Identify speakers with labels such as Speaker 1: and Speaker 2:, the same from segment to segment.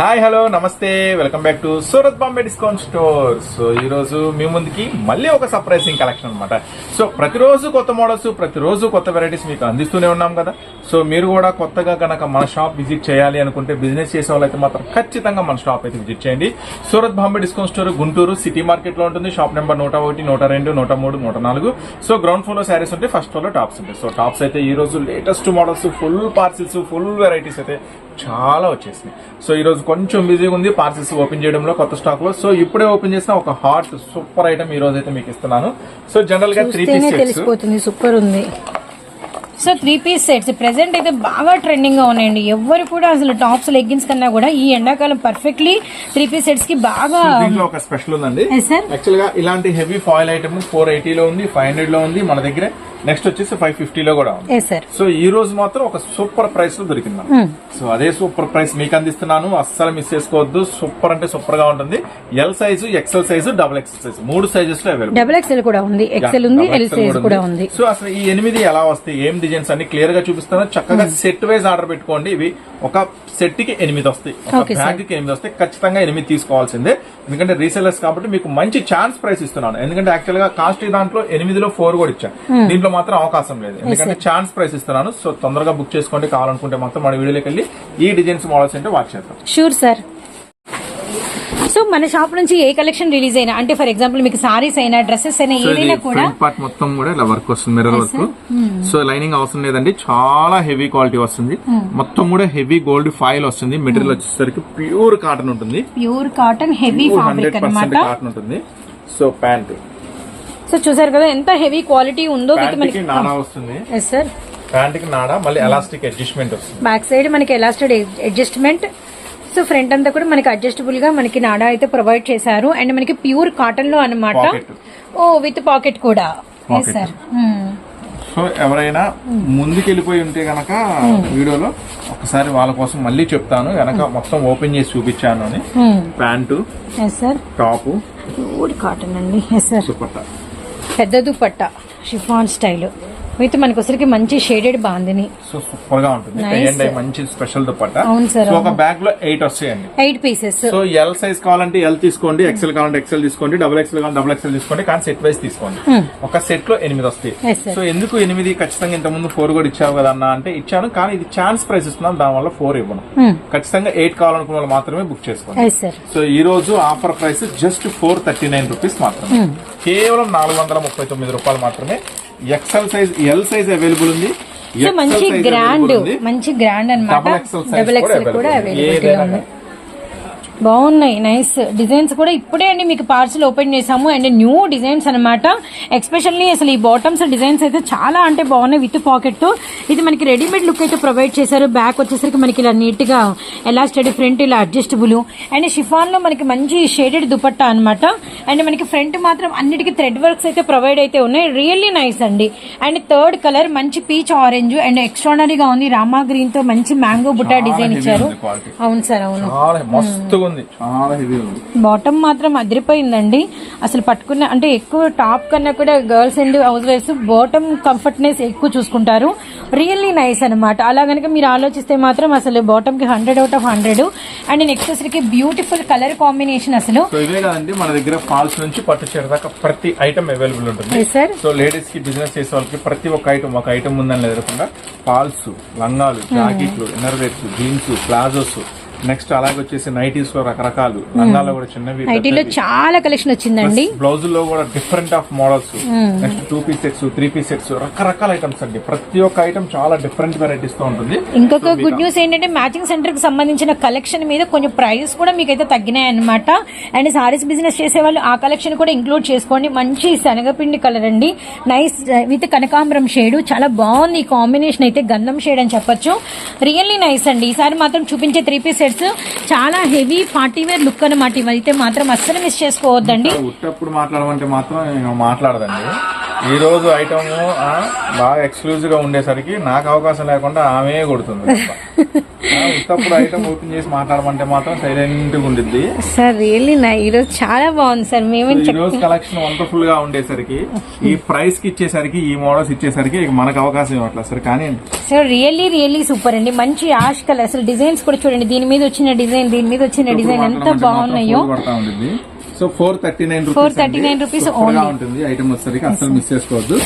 Speaker 1: Hi hello నమస్తే welcome back to Surat Bombay discount store. So ఈరోజు మీ ముందుకి మళ్ళీ ఒక సర్ప్రైజింగ్ కలెక్షన్ అనమాట సో ప్రతిరోజు కొత్త మోడల్స్ ప్రతిరోజు కొత్త వెరైటీస్ మీకు అందిస్తూనే ఉన్నాం కదా. సో మీరు కూడా కొత్తగా కనుక మన షాప్ విజిట్ చేయాలి అనుకుంటే బిజినెస్ చేసే వాళ్ళైతే మాత్రం ఖచ్చితంగా మన షాప్ అయితే విజిట్ చేయండి. Surat Bombay discount store Guntur city మార్కెట్లో ఉంటుంది. షాప్ నెంబర్ నూట ఒకటి నూట రెండు నూట మూడు నూట నాలుగు. సో గ్రౌండ్ ఫ్లోర్లో శారీస్ ఉంటాయి ఫస్ట్ ఫ్లోర్లో టాప్స్ ఉంటాయి. సో టాప్స్ అయితే ఈ రోజు latest models full parcels full varieties అయితే చాలా వచ్చేసినాయి. సో ఈ రోజు కొంచెం బిజీగా ఉంది. పార్సిల్స్ ఓపెన్ చేయడంలో కొత్త స్టాక్లో సో ఇప్పుడే ఓపెన్ చేసిన ఒక హాట్ సూపర్ ఐటమ్ ఈ రోజు అయితే మీకు ఇస్తున్నాను. సో జనరల్గా త్రీ పీస్
Speaker 2: సూపర్ ఉంది. So three piece sets. Present అయితే బాగా ట్రెండింగ్గా ఉన్నాయండి. ఎవరు కూడా అసలు టాప్స్ లెగ్గిన్స్ కన్నా కూడా ఈ ఎండాకాలం పర్ఫెక్ట్లీ త్రీ పీస్ సెట్స్కి బాగా
Speaker 1: దీంట్లో ఒక స్పెషల్ ఉందండి. యాక్చువల్గా ఇలాంటి హెవీ ఫాయిల్ ఐటమ్ ఫోర్లో ఉంది ఫైవ్ హండ్రెడ్లో ఉంది మన దగ్గర. నెక్స్ట్ వచ్చేసి ఫైవ్లో కూడా ఉంది. సో ఈ రోజు మాత్రం ఒక సూపర్ ప్రైస్లో దొరికింది. సో అదే సూపర్ ప్రైస్ మీకు అందిస్తున్నాను. అస్సలు మిస్ చేసుకోవద్దు. సూపర్ అంటే సూపర్గా ఉంటుంది. L size XL size double XL size మూడు సైజెస్లో అవైలబుల్
Speaker 2: డబుల్ ఎక్స్ఎల్ కూడా ఉంది. ఎక్సెల్ ఉంది ఎల్ సైజ్ కూడా ఉంది.
Speaker 1: సో అసలు ఈ ఎనిమిది ఎలా వస్తాయి? ఏం డిజైన్స్ అన్ని క్లియర్గా చూపిస్తాను చక్కగా సెట్ వైజ్ ఆర్డర్ పెట్టుకోండి. ఇవి ఒక సెట్కి ఎనిమిది వస్తాయి. బ్యాగ్కి ఎనిమిది వస్తాయి. ఖచ్చితంగా ఎనిమిది తీసుకోవాల్సిందే. ఎందుకంటే రీసెలర్స్ కాబట్టి మీకు మంచి ఛాన్స్ ప్రైస్ ఇస్తున్నాను. ఎందుకంటే యాక్చువల్గా కాస్ట్ దాంట్లో ఎనిమిదిలో ఫోర్ కూడా ఇచ్చాను. దీంట్లో మాత్రం అవకాశం లేదు. ఎందుకంటే ఛాన్స్ ప్రైస్ ఇస్తున్నాను. సో తొందరగా బుక్ చేసుకోండి. కావాలనుకుంటే మాత్రం మన వీడియోలోకి వెళ్ళి ఈ డిజైన్స్ మోడల్స్ అంటే వాచ్ చేద్దాం.
Speaker 2: షూర్ సార్ సో మన షాప్ నుంచి ఏ కలెక్షన్ రిలీజ్ అయినా అంటే ఫర్ ఎగ్జాంపుల్ మీకు సారీస్ అయినా డ్రెస్సెస్ అయినా ఏదైనా కూడా
Speaker 1: పార్ట్ మొత్తం కూడా ఇలా వర్క్ వస్తుంది మిర్రర్ వర్క్ సో లైనింగ్ అవసరం లేదండి. చాలా హెవీ క్వాలిటీ వస్తుంది. మొత్తం కూడా హెవీ గోల్డ్ ఫాయిల్ వస్తుంది. మెటీరియల్ వచ్చేసరికి ప్యూర్ కాటన్ ఉంటుంది.
Speaker 2: Pure cotton heavy
Speaker 1: hundred
Speaker 2: fabric
Speaker 1: percent
Speaker 2: అన్నమాట.
Speaker 1: కాటన్ ఉంటుంది. సో ప్యాంట్
Speaker 2: సో చూసారు కదా ఎంత హెవీ క్వాలిటీ ఉందో విత్ మనకి
Speaker 1: నాడా వస్తుంది.
Speaker 2: ఎస్ సార్
Speaker 1: ప్యాంట్కి నాడా మళ్ళీ ఎలాస్టిక్ అడ్జస్ట్మెంట్ వస్తుంది.
Speaker 2: బ్యాక్ సైడ్ మనకి ఎలాస్టెడ్ అడ్జస్ట్మెంట్ సో ఫ్రంట్ అంతా కూడా మనకి అడ్జస్టబుల్గా మనకి నాడా అయితే ప్రొవైడ్ చేశారు. అండ్ మనకి ప్యూర్ కాటన్లో అన్నమాట.
Speaker 1: Pocket.
Speaker 2: ఓ విత్ పాకెట్ కూడా. సార్
Speaker 1: సో ఎవరైనా ముందుకెళ్ళిపోయి ఉంటే గనక వీడియోలో ఒకసారి వాళ్ళ కోసం మళ్ళీ చెప్తాను. వెనక మొత్తం ఓపెన్ చేసి చూపించాను అని. ప్యాంటు టాపు
Speaker 2: ప్యూర్ కాటన్ అండి.
Speaker 1: దుపట్టా
Speaker 2: పెద్ద దుపట్ట షిఫాన్ స్టైల్. విత్ మనకి వచ్చరికి మంచి షేడెడ్ బాందిని.
Speaker 1: సో సూపర్గా ఉంటుంది మంచి స్పెషల్ దుపట్టా.
Speaker 2: అవును సార్,
Speaker 1: సో ఒక. బ్యాగ్లో ఎయిట్ వస్తాయండి.
Speaker 2: Eight pieces
Speaker 1: so L size కావాలంటే ఎల్ తీసుకోండి ఎక్సెల్ కావాలంటే ఎక్సెల్ తీసుకోండి డబుల్ ఎక్సెల్ కావాలంటే డబుల్ ఎక్సెల్ తీసుకోండి కానీ సెట్ వైజ్ తీసుకోండి. ఒక సెట్లో ఎనిమిది వస్తాయి. సో ఎందుకు ఎనిమిది? ఖచ్చితంగా ఇంత ముందు ఫోర్ కూడా ఇచ్చావు కదా అన్న అంటే ఇచ్చాను కానీ ఇది ఛాన్స్ ప్రైస్ ఇస్తున్నాను దాని వల్ల ఫోర్ ఇవ్వను. ఖచ్చితంగా ఎయిట్ కావాలనుకున్న వాళ్ళు మాత్రమే బుక్ చేసుకోండి. సో ఈ రోజు offer price just four thirty nine rupees మాత్రమే. కేవలం నాలుగు వందల ముప్పై తొమ్మిది రూపాయలు మాత్రమే XL size L size available ఉంది.
Speaker 2: మంచి గ్రాండ్. మంచి గ్రాండ్ అనమాట డబుల్ ఎక్స్ఎల్ కూడా
Speaker 1: ఏదైనా
Speaker 2: ఉంది. బాగున్నాయి నైస్ డిజైన్స్ కూడా ఇప్పుడే అండి మీకు పార్సల్ ఓపెన్ చేసాము అండ్ న్యూ డిజైన్స్ అన్నమాట. ఎక్స్పెషల్లీ అసలు ఈ బాటమ్స్ డిజైన్స్ అయితే చాలా అంటే బాగున్నాయి విత్ పాకెట్తో. ఇది మనకి రెడీమేడ్ లుక్ అయితే ప్రొవైడ్ చేశారు. బ్యాక్ వచ్చేసరికి మనకి ఇలా నీట్గా ఎలాస్టెడ్ ఫ్రంట్ ఇలా అడ్జస్టబుల్ అండ్ షిఫాన్లో మనకి మంచి షేడెడ్ దుపట్టా అన్నమాట. అండ్ మనకి ఫ్రంట్ మాత్రం అన్నిటికీ థ్రెడ్ వర్క్స్ అయితే ప్రొవైడ్ అయితే ఉన్నాయి. రియల్లీ నైస్ అండి. అండ్ థర్డ్ కలర్ మంచి పీచ్ ఆరెంజ్ అండ్ ఎక్స్ట్రానరీగా ఉంది. రామా గ్రీన్తో మంచి మ్యాంగో బుట్టా డిజైన్ ఇచ్చారు. అవును సార్ అవును. బాటమ్ మాత్రం అదిరిపోయిందండి. అసలు పట్టుకున్న అంటే ఎక్కువ టాప్ కన్నా కూడా girls and house wives bottom comfortness ఎక్కువ చూసుకుంటారు. రియల్లీ నైస్ అనమాట అలా కనుక మీరు ఆలోచిస్తే మాత్రం అసలు బాటమ్కి hundred out of hundred and next వచ్చరికి బ్యూటిఫుల్ కలర్ కాంబినేషన్ అసలు.
Speaker 1: మన దగ్గర ఫాల్స్ నుంచి పట్టు చీర దాకా ప్రతి ఐటమ్ అవైలబుల్ ఉంటుంది. సో లేడీస్కి బిజినెస్ చేసే వాళ్ళకి ప్రతి ఒక్క ఐటమ్ ఒక ఐటమ్ ఉందని ఎదురకుండా ఫాల్స్ లంగాలు జాకెట్లు inner wears jeans palazzos next అలాగే వచ్చేసి నైటీస్లో రకరకాలు. లంగాల్లో కూడా చిన్నవి
Speaker 2: ఐటీలో చాలా కలెక్షన్ వచ్చిందండి.
Speaker 1: బ్లౌజ్లో కూడా different of models next two piece sets three piece sets రకరకాల ఐటమ్స్ అండి. ప్రతి ఒక్క ఐటమ్ చాలా డిఫరెంట్ వెరైటీస్తో ఉంటుంది.
Speaker 2: ఇంకొక గుడ్ న్యూస్ ఏంటంటే మ్యాచింగ్ సెంటర్కి సంబంధించిన కలెక్షన్ మీద కొంచెం ప్రైస్ కూడా మీకైతే తగ్గినాయి అనమాట అండ్ సారీస్ బిజినెస్ చేసే వాళ్ళు ఆ కలెక్షన్ కూడా ఇంక్లూడ్ చేసుకోండి. మంచి శనగపిండి కలర్ అండి. నైస్ విత్ కనకాంబరం షేడ్ చాలా బాగుంది ఈ కాంబినేషన్ అయితే గంధం షేడ్ అని చెప్పొచ్చు. రియల్లీ నైస్ అండి. ఈసారి మాత్రం చూపించే త్రీ పీస్ సెట్స్ చాలా హెవీ పార్టీ వేర్ లుక్ అనమాట ఇవైతే మాత్రం అస్సలు మిస్ చేసుకోవద్దండి.
Speaker 1: ఉట్టప్పుడు మాట్లాడమంటే మాత్రం మాట్లాడదండి. ఈ రోజు ఐటమ్ బాగా ఎక్స్క్లూజివ్గా ఉండేసరికి నాకు అవకాశం లేకుండా ఆమె కొడుతుంది. ఉత్తప్పుడు ఐటమ్ ఓపెన్ చేసి మాట్లాడమంటే మాత్రం సైలెంట్గా ఉండిద్ది.
Speaker 2: సార్ రియల్లీ నా ఈరోజు చాలా బాగుంది సార్ మేమే
Speaker 1: ఈ రోజు కలెక్షన్ వండర్ఫుల్గా ఉండేసరికి ఈ ప్రైస్కి ఇచ్చేసరికి ఈ మోడల్స్ ఇచ్చేసరికి మనకు అవకాశం ఇవ్వట్లేదు సార్ కానీ
Speaker 2: సో రియల్లీ రియల్లీ సూపర్ అండి. మంచి యాష్ కలర్ అసలు డిజైన్స్ కూడా చూడండి. దీని మీద వచ్చిన డిజైన్ దీని మీద వచ్చిన డిజైన్ ఎంత బాగున్నాయో.
Speaker 1: So four thirty nine
Speaker 2: 439 rupees only. Hmm.
Speaker 1: ఉంటుంది ఐటమ్ వచ్చేసరికి. అసలు మిస్ చేసుకోవద్దు.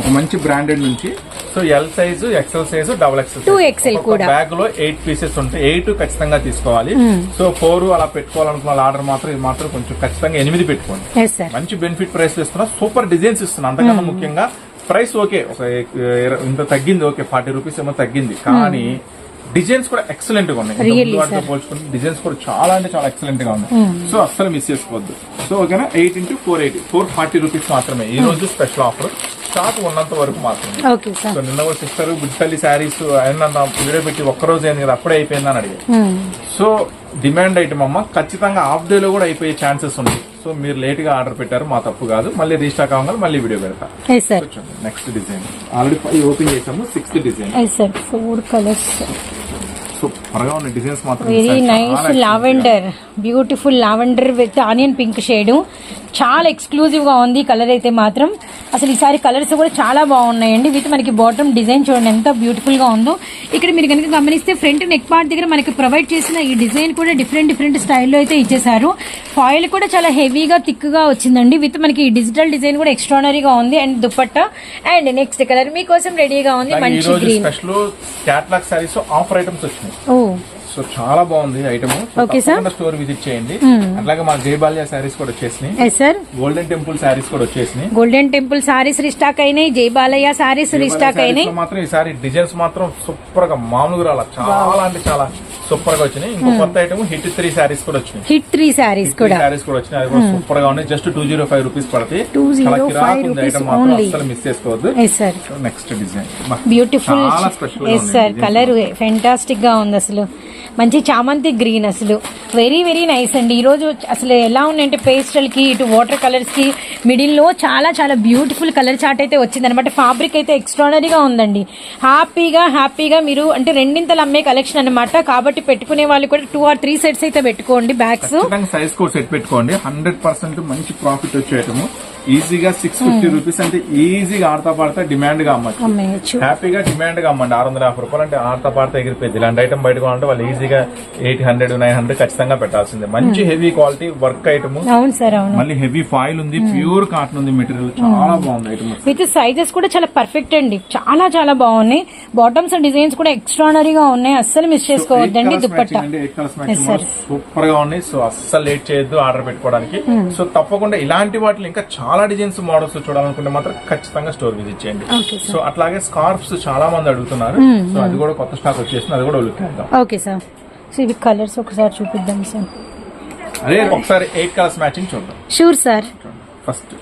Speaker 1: ఒక మంచి బ్రాండెడ్ నుంచి so L size XL size double XL
Speaker 2: 2XL కూడా.
Speaker 1: బ్యాగ్లో ఎయిట్ పీసెస్ ఉంటాయి ఎయిట్ ఖచ్చితంగా తీసుకోవాలి.
Speaker 2: Hmm.
Speaker 1: సో ఫోర్ అలా పెట్టుకోవాలనుకున్న ఆర్డర్ మాత్రం ఇది మాత్రం కొంచెం ఖచ్చితంగా ఎనిమిది పెట్టుకోండి. మంచి బెనిఫిట్ ప్రైస్ ఇస్తున్నా. సూపర్ డిజైన్స్ ఇస్తున్నా. అంతకన్నా ముఖ్యంగా ప్రైస్ ఓకే ఇంత తగ్గింది ఓకే ఫార్టీ రూపీస్ ఏమో తగ్గింది. కానీ డిజైన్స్ కూడా ఎక్సలెంట్గా ఉన్నాయి. వాటితో. పోల్చుకుంటే డిజైన్స్ కూడా చాలా అంటే చాలా ఎక్సలెంట్గా ఉన్నాయి. సో అస్సలు మిస్ చేసుకోవద్దు. సో ఓకేనా eight into four eighty four forty rupees మాత్రమే. ఈ రోజు స్పెషల్ ఆఫర్ స్టాక్ ఉన్నంత వరకు మాత్రమే. సో నిన్న కూడా సిస్టర్ బుడ్పల్లి శారీస్ అయినా వీడియో పెట్టి ఒక్క రోజు అయింది కదా అప్పుడే అయిపోయిందని అడిగారు. సో డిమాండ్ ఐటమ్ అమ్మ ఖచ్చితంగా హాఫ్ డే లో కూడా అయిపోయే ఛాన్సెస్ ఉన్నాయి సో మీరు లేట్గా ఆర్డర్ పెట్టారు మా తప్పు కాదు. మళ్ళీ రీస్టాక్ అవ్వగానే మళ్ళీ వీడియో పెడతా. Next design already five open చేసాము sixth design
Speaker 2: four colours
Speaker 1: super గా ఉన్నాయి డిజైన్స్ మాత్రం
Speaker 2: very nice lavender beautiful lavender with onion pink shade చాలా ఎక్స్క్లూజివ్గా ఉంది కలర్ అయితే మాత్రం. అసలు ఈసారి కలర్స్ కూడా చాలా బాగున్నాయండి. విత్ మనకి బాటమ్ డిజైన్ చూడండి ఎంత బ్యూటిఫుల్గా ఉందో. ఇక్కడ మీరు కనుక గమనిస్తే ఫ్రంట్ నెక్ పార్ట్ దగ్గర మనకి ప్రొవైడ్ చేసిన ఈ డిజైన్ కూడా డిఫరెంట్ డిఫరెంట్ స్టైల్లో అయితే ఇచ్చేసారు ఫాయిల్ కూడా చాలా హెవీగా థిక్గా వచ్చిందండి. విత్ మనకి ఈ డిజిటల్ డిజైన్ కూడా ఎక్స్ట్రానరీగా ఉంది. And dupatta and next colour మీకోసం రెడీగా ఉంది మంచి green
Speaker 1: special catalogue saris offer items వచ్చినాయి.
Speaker 2: ఓ
Speaker 1: సో చాలా బాగుంది ఐటమ్. స్టోర్ విజిట్ చేయండి. అట్లాగే మా జయబాల్య సారీస్ కూడా వచ్చేసినాయి.
Speaker 2: Yes sir
Speaker 1: golden temple saris కూడా వచ్చేసినాయి.
Speaker 2: గోల్డెన్ టెంపుల్ సారీస్ రీస్టాక్ అయినాయి జై బాలయ్య సారీస్ రీస్టాక్ అయినాయి.
Speaker 1: మాత్రం ఈసారి డిజైన్స్ మాత్రం సూపర్గా మామూలుగా రాల. చాలా అంటే చాలా సూపర్గా వచ్చినాయి. ఇంకో కొత్త ఐటమ్ హిట్ త్రీ సారీస్ కూడా వచ్చినాయి.
Speaker 2: హిట్ త్రీ సారీస్ కూడా.
Speaker 1: సారీస్ కూడా వచ్చినాయి. అది కూడా సూపర్గా ఉన్నాయి. Just two zero five rupees పడతాయి.
Speaker 2: 205
Speaker 1: చాలా కిరాక్ ఉంది
Speaker 2: rupees
Speaker 1: ఐటమ్ మాత్రం
Speaker 2: only.
Speaker 1: అసలు మిస్ చేసుకోవద్దు
Speaker 2: sir
Speaker 1: next design
Speaker 2: beautiful sir colour ఫెంటాస్టిక్గా ఉంది అసలు. మంచి చామంతి గ్రీన్ అసలు. వెరీ వెరీ నైస్ అండి. ఈరోజు అసలు ఎలా ఉన్నాయంటే పేస్టల్కి ఇటు వాటర్ కలర్స్కి మిడిల్లో చాలా చాలా బ్యూటిఫుల్ కలర్ చార్ట్ అయితే వచ్చింది అనమాట ఫ్యాబ్రిక్ అయితే ఎక్స్ట్రానరీగా ఉందండి. హ్యాపీగా హ్యాపీగా మీరు అంటే రెండింతలు అమ్మే కలెక్షన్ అనమాట కాబట్టి పెట్టుకునే వాళ్ళు కూడా టూ ఆర్ త్రీ సెట్స్ అయితే పెట్టుకోండి బ్యాగ్స్
Speaker 1: సైజ్ కూడా సెట్ పెట్టుకోండి. హండ్రెడ్ పర్సెంట్ మంచి ప్రాఫిట్ వచ్చేయటము ఈజీగా సిక్స్ ఫిఫ్టీ రూపీస్ అంటే ఈజీగా ఆడతా పాడతా డిమాండ్గా అమ్మచ్చు. హ్యాపీగా డిమాండ్గా అమ్మండి. ఆరు వందల యాభై రూపాయలు అంటే ఆడతా పాడతా ఎగిరిపోయింది. ఇలాంటి ఐటమ్ బయట కొనాలంటే వాళ్ళు ఈజీగా ఎయిట్ హండ్రెడ్ నైన్ హండ్రెడ్ ఖచ్చితంగా పెట్టాల్సిందే. మంచి హెవీ క్వాలిటీ వర్క్ ఐటమ్ మళ్ళీ హెవీ ఫాయిల్ ఉంది ప్యూర్ కాటన్ ఉంది మెటీరియల్ చాలా బాగుంది ఐటమ్
Speaker 2: విత్ సైజెస్ కూడా చాలా పర్ఫెక్ట్ అండి. చాలా చాలా బాగున్నాయి. బాటమ్స్ డిజైన్స్ కూడా ఎక్స్ట్రానరీగా ఉన్నాయి. అస్సలు మిస్ చేసుకోవద్దండి దుప్పట్టా.
Speaker 1: సూపర్గా ఉన్నాయి. సో అస్సలు లేట్ చేయొద్దు ఆర్డర్ పెట్టుకోవడానికి.
Speaker 2: Hmm.
Speaker 1: సో తప్పకుండా ఇలాంటి వాటిలో ఇంకా చాలా డిజైన్స్ మోడల్స్ చూడాలనుకుంటే మాత్రం ఖచ్చితంగా స్టోర్ విజిట్ చేయండి.
Speaker 2: Hmm.
Speaker 1: సో అట్లాగే స్కార్ఫ్స్ చాలా మంది అడుగుతున్నారు సో అది కూడా కొత్త స్టాక్ వచ్చేసింది. అది కూడా లుక్
Speaker 2: ఓకే సార్ సో ఇవి కలర్స్ ఒకసారి చూపిద్దాం సార్
Speaker 1: అదే ఒకసారి ఎయిట్ కలర్స్ మ్యాచింగ్ చూద్దాం.
Speaker 2: షూర్ సార్
Speaker 1: ఫస్ట్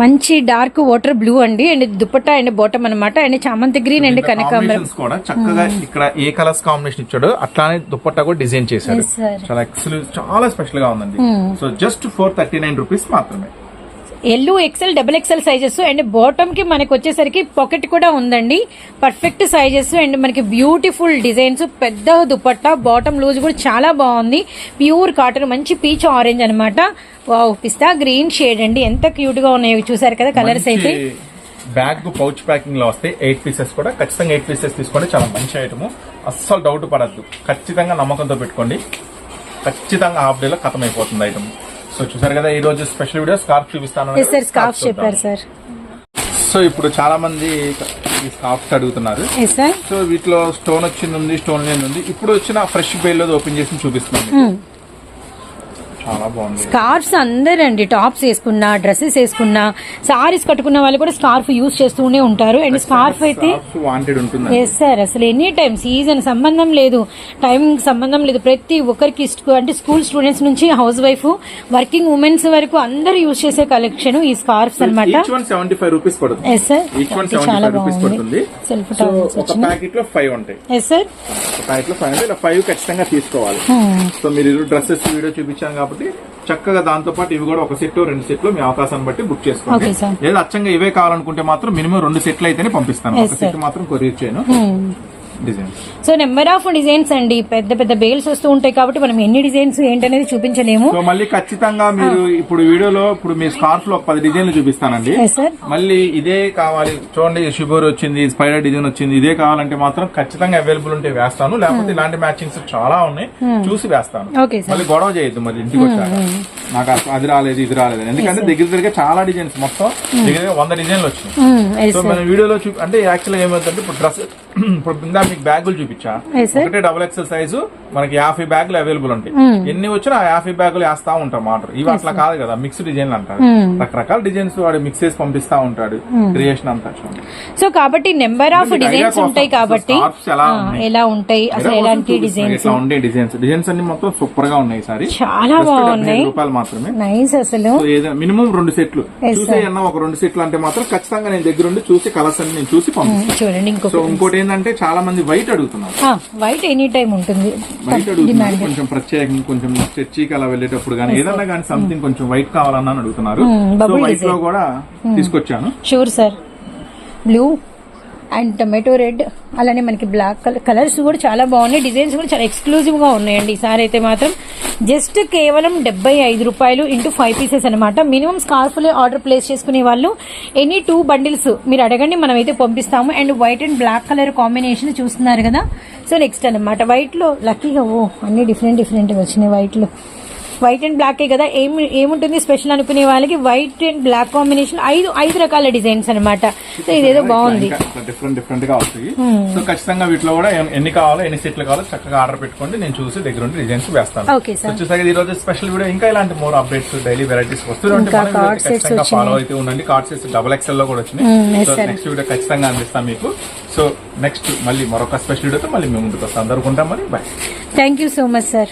Speaker 2: మంచి డార్క్ వాటర్ బ్లూ అండి. అండ్ దుపట్టా అండ్ బాటమ్ అనమాట అండ్ చామంతి గ్రీన్ అండ్ కనకాంబరం.
Speaker 1: కూడా చక్కగా ఇక్కడ ఏ కలర్స్ కాంబినేషన్ ఇచ్చాడో అట్లానే దుప్పట్టా కూడా డిజైన్ చేశాడు. చాలా ఎక్సలెంట్ చాలా స్పెషల్గా ఉందండి. So just four thirty nine rupees మాత్రమే.
Speaker 2: L XL double XL sizes and బాటమ్కి మనకి వచ్చేసరికి పాకెట్ కూడా ఉందండి. పర్ఫెక్ట్ సైజెస్ అండ్ మనకి బ్యూటిఫుల్ డిజైన్స్ పెద్ద దుపట్టా బాటమ్ లూజ్ కూడా చాలా బాగుంది. ప్యూర్ కాటన్ మంచి పీచ్ ఆరెంజ్ అనమాట వావ్ పిస్తా గ్రీన్ షేడ్ అండి. ఎంత క్యూట్గా ఉన్నాయో చూసారు కదా కలర్స్ అయితే.
Speaker 1: బ్యాగ్ పౌచ్ ప్యాకింగ్లో వస్తే ఎయిట్ పీసెస్ కూడా. ఖచ్చితంగా ఎయిట్ పీసెస్ తీసుకోండి. చాలా మంచి ఐటమ్ అస్సలు డౌట్ పడద్దు. ఖచ్చితంగా నమ్మకంతో పెట్టుకోండి. ఖచ్చితంగా హాఫ్ డే లో ఖతం అయిపోతుంది ఐటమ్ సో చూసారు కదా ఈ రోజు స్పెషల్ వీడియో స్కార్ఫ్ చూపిస్తాను
Speaker 2: సార్ స్కార్ఫ్ చెప్పారు సార్
Speaker 1: సో ఇప్పుడు చాలా మంది ఈ స్కార్ఫ్స్ అడుగుతున్నారు. సో వీటిలో స్టోన్ వచ్చింది ఉంది స్టోన్ లేని ఉంది. ఇప్పుడు వచ్చిన ఫ్రెష్ బెయిల్ ఓపెన్ చేసి చూపిస్తున్నాను
Speaker 2: స్కార్ఫ్స్ అందరండి టాప్స్ వేసుకున్నా డ్రెస్సెస్ వేసుకున్నా సారీస్ కట్టుకున్న వాళ్ళు కూడా స్కార్ఫ్ యూస్ చేస్తూనే ఉంటారు. అండ్ స్కార్ఫ్ అయితే ఎస్ సార్ అసలు ఎనీ టైం సీజన్ సంబంధం లేదు. టైమింగ్ సంబంధం లేదు. ప్రతి ఒక్కరికి ఇష్ట- అంటే స్కూల్ స్టూడెంట్స్ నుంచి హౌస్ వైఫ్ వర్కింగ్ ఉమెన్స్ వరకు అందరూ యూజ్ చేసే కలెక్షన్ ఈ స్కార్ఫ్స్
Speaker 1: పడుతుంది.
Speaker 2: ఎస్ సార్ చాలా బాగుంది. సెల్ఫ్
Speaker 1: సో
Speaker 2: ఎస్ సార్
Speaker 1: ఖచ్చితంగా తీసుకోవాలి.
Speaker 2: Hmm.
Speaker 1: సో మీరు డ్రెస్సెస్ వీడియో చూపించాం కాబట్టి చక్కగా దాంతో పాటు ఇవి కూడా ఒక సెట్ రెండు సెట్లు మీ అవకాశాన్ని బట్టి బుక్ చేసుకోండి. లేదా అచ్చంగా ఇవే కావాలనుకుంటే మాత్రం మినిమం రెండు సెట్లు అయితేనే పంపిస్తాను ఒక. సెట్ మాత్రం కొరియర్ చేయను designs
Speaker 2: so number of designs అండి. పెద్ద పెద్ద బేల్స్ వస్తూ ఉంటాయి కాబట్టి మనం ఎన్ని డిజైన్స్ ఏంటనేది చూపించలేము.
Speaker 1: మళ్ళీ ఖచ్చితంగా మీరు ఇప్పుడు వీడియోలో ఇప్పుడు మీ స్కార్ఫ్లో పది డిజైన్లు చూపిస్తానండి. మళ్ళీ ఇదే కావాలి. చూడండి షుగర్ వచ్చింది స్పైడర్ డిజైన్ వచ్చింది ఇదే కావాలంటే మాత్రం ఖచ్చితంగా అవైలబుల్ ఉంటే వేస్తాను. లేకపోతే ఇలాంటి మ్యాచింగ్స్ చాలా ఉన్నాయి. చూసి వేస్తాను. మళ్ళీ గొడవ చేయొద్దు మరి ఇంటికి వచ్చాక. నాకు అది రాలేదు ఇది రాలేదు. ఎందుకంటే దగ్గర దగ్గర చాలా డిజైన్స్ మొత్తం దగ్గర వంద డిజైన్లు వచ్చినాయి.
Speaker 2: ఎస్
Speaker 1: సో మన వీడియోలో చూ అంటే యాక్చువల్గా ఏమవుతుందంటే ఇప్పుడు డ్రెస్ ఇప్పుడు ఇందా మీకు బ్యాగులు చూపించా. ఒకటే డబుల్ ఎక్సెల్ సైజు మనకి యాభై బ్యాగులు అవైలబుల్ ఉంటాయి. ఎన్ని వచ్చినా ఆ యాభై బ్యాగులు వేస్తా ఉంటాం ఆర్డర్. ఇవి అట్లా కాదు కదా మిక్స్ డిజైన్లు అంటారు రకరకాల డిజైన్స్ వాడు మిక్స్ చేసి పంపిస్తా ఉంటాడు. క్రియేషన్ అంతా చూడండి
Speaker 2: సో కాబట్టి నెంబర్ ఆఫ్ డిజైన్స్. ఉంటాయి కాబట్టి
Speaker 1: ఎలా
Speaker 2: ఉంటాయి? అసలు ఎలాంటి. డిజైన్స్
Speaker 1: ఉండే డిజైన్స్ డిజైన్స్ అన్ని మొత్తం సూపర్గా ఉన్నాయి సారీ
Speaker 2: చాలా బాగున్నాయి.
Speaker 1: రూపాయలు మాత్రమే.
Speaker 2: నైస్ అసలు.
Speaker 1: మినిమం రెండు సెట్లు. చూసే అన్న ఒక రెండు సెట్లు అంటే మాత్రం ఖచ్చితంగా నేను దగ్గర ఉండి చూసి కలర్స్ అన్ని నేను చూసి పంపిస్తాను
Speaker 2: చూడండి
Speaker 1: ఇంకోటి ఏంటంటే చాలా మంది వైట్ అడుగుతున్నారు.
Speaker 2: వైట్ ఎనీ టైం ఉంటుంది.
Speaker 1: వైట్ అడుగుతున్నారు. కొంచెం ప్రత్యేకంగా కొంచెం చర్చికి అలా వెళ్ళేటప్పుడు కానీ ఏదన్నా కానీ సంథింగ్ కొంచెం వైట్ కావాలన్నా అడుగుతున్నారు. వైట్లో కూడా తీసుకొచ్చాను.
Speaker 2: Sure sir blue and tomato red అలానే మనకి బ్లాక్ కలర్ కలర్స్ కూడా చాలా బాగున్నాయి. డిజైన్స్ కూడా చాలా ఎక్స్క్లూజివ్గా ఉన్నాయండి. ఈసారి అయితే మాత్రం జస్ట్ కేవలం డెబ్బై ఐదు రూపాయలు ఇంటూ ఫైవ్ పీసెస్ అనమాట మినిమం స్కార్ఫ్లే ఆర్డర్ ప్లేస్ చేసుకునే వాళ్ళు ఎనీ టూ బండిల్స్ మీరు అడగండి మనం అయితే పంపిస్తాము. And white and black colour combination చూస్తున్నారు కదా. సో నెక్స్ట్ అనమాట వైట్లో లక్కీగా ఓ అన్ని డిఫరెంట్ డిఫరెంట్ వచ్చినాయి వైట్లో. వైట్ అండ్ బ్లాక్ కదా. ఏం ఏముంటుంది స్పెషల్ అనుకునే వాళ్ళకి వైట్ అండ్ బ్లాక్ కాంబినేషన్ ఐదు ఐదు రకాల డిజైన్స్ అనమాట సో ఇదేదో బాగుంది.
Speaker 1: డిఫరెంట్ డిఫరెంట్గా వస్తాయి. సో ఖచ్చితంగా వీటిలో కూడా ఎన్- ఎన్ని కావాలో ఎన్ని సెట్లు కావాలో చక్కగా ఆర్డర్ పెట్టుకోండి. నేను చూసి దగ్గర ఉండి డిజైన్స్ వేస్తాను.
Speaker 2: Okay sir.
Speaker 1: చూసాక ఈ రోజు స్పెషల్ వీడియో ఇంకా ఇలాంటి మోర్ అప్డేట్స్ డైలీ వెరైటీస్
Speaker 2: వచ్చినాయి.
Speaker 1: ఫాలో అయితే ఉండండి. కార్డ్ సెట్స్ డబల్ ఎక్స్ఎల్లో కూడా వచ్చినాయి. సో. నెక్స్ట్ వీడియో ఖచ్చితంగా అందిస్తాం మీకు. సో నెక్స్ట్ మళ్ళీ మరొక స్పెషల్ వీడియోతో మళ్ళీ మేము ముందుకు వస్తాం. అందరుకుంటాం మరి. Bye
Speaker 2: thank you so much sir